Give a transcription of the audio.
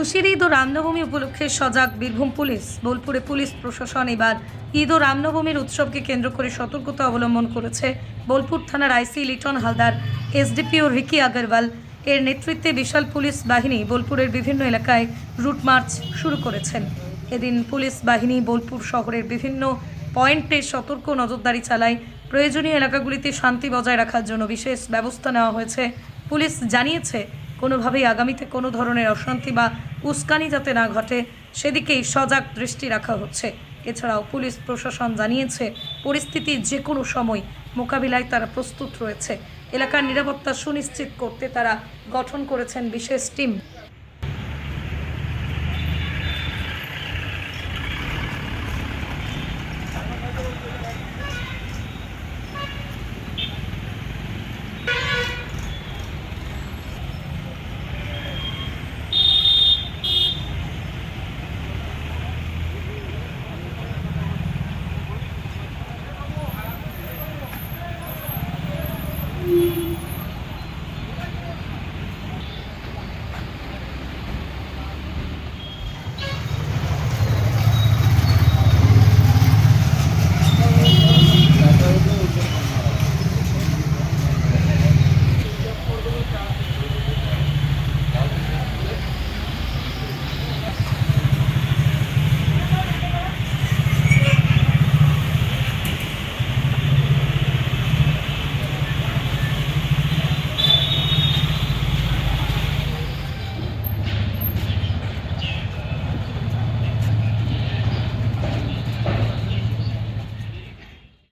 খুশির ঈদ ও রামনবমী উপলক্ষে সজাগ বীরভূম পুলিশ। বোলপুরে পুলিশ প্রশাসন এবার ঈদ ও রামনবমীর উৎসবকে কেন্দ্র করে সতর্কতা অবলম্বন করেছে। বোলপুর থানার IC Liton Haldar SDPO Ricky Agarwal. এর নেতৃত্বে বিশাল পুলিশ বাহিনী বোলপুরের বিভিন্ন এলাকায় রুট মার্চ শুরু করেছেন। এদিন পুলিশ বাহিনী বোলপুর শহরের বিভিন্ন পয়েন্টে সতর্ক নজরদারি চালায়। প্রয়োজনীয় এলাকাগুলিতে শান্তি বজায় রাখার জন্য বিশেষ ব্যবস্থা নেওয়া হয়েছে। পুলিশ জানিয়েছে কোনোভাবেই আগামীতে কোনো ধরনের অশান্তি বা উস্কানি যাতে না ঘটে, সেদিকেই সজাগ দৃষ্টি রাখা হচ্ছে। এছাড়াও পুলিশ প্রশাসন জানিয়েছে, পরিস্থিতি যে কোনো সময় মোকাবিলায় তারা প্রস্তুত রয়েছে। এলাকার নিরাপত্তা সুনিশ্চিত করতে তারা গঠন করেছেন বিশেষ টিম।